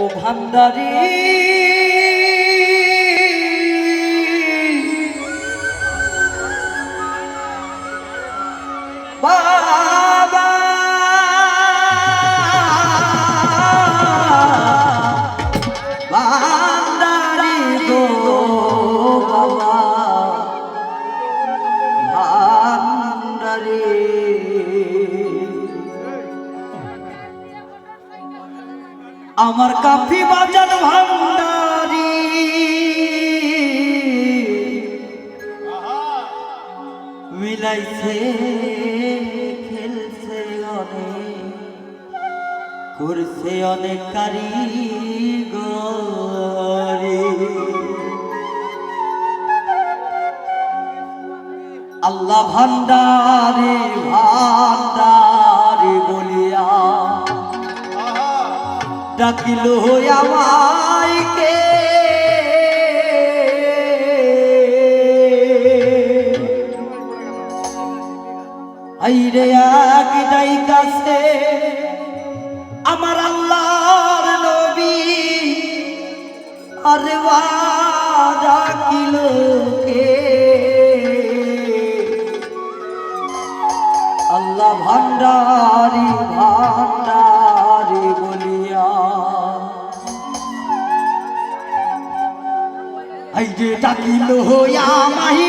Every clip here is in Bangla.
ও ভান্ডারি। বা আমার কাফি বাজার ভান্ডারি। মিলাইছে খেলছে অনেক করছে অনেক কারি আল্লাহ ভান্ডারে ভান্ডার। ডাকিল আমায় কে? আইরে এক ডাই কাছে ডাকিল হইয়া মাহি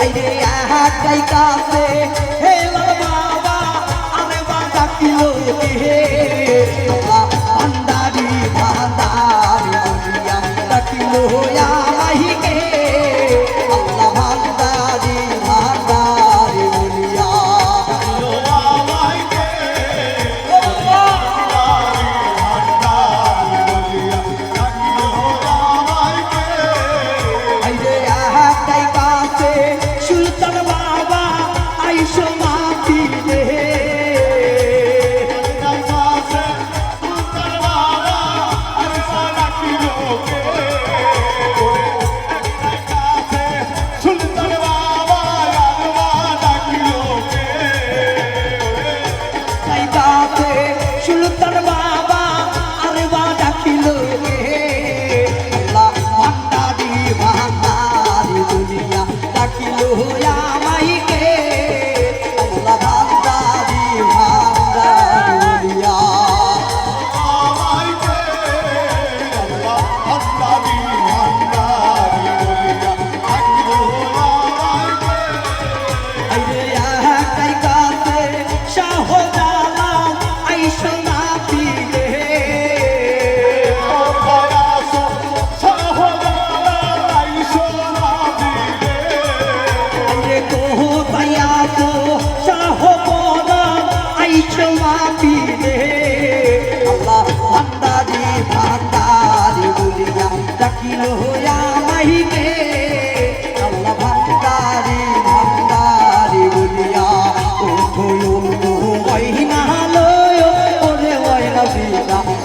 আইরে আহাকাই কাছে হে লাল বাবা আরে বাবা কিলো হে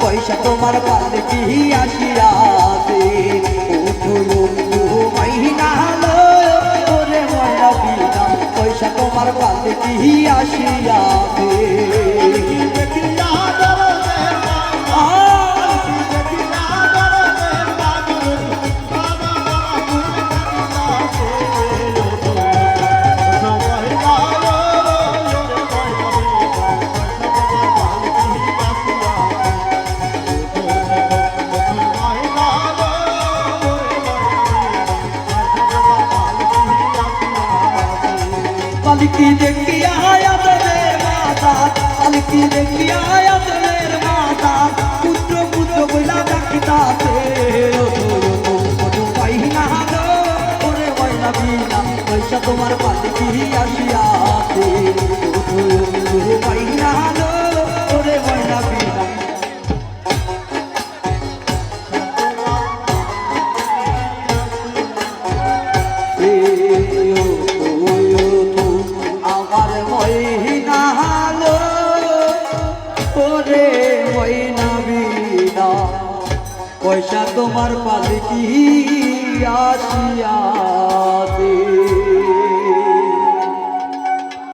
পয়সা তোমার আসিয়াছে? ওঠো মহিনা লয় ওরে ময়না বিনা পয়সা তোমার পালকি আসিয়াছে? পালকি দেখিয়া আদরের মাতা পুত্র পুত্র বইলা ডাকিতাছে পাইনা গো ওরে ময়না বিনা, পয়সা তোমার পালকি আসিয়াছে? পয়সা তোমার পালকি আসিয়া?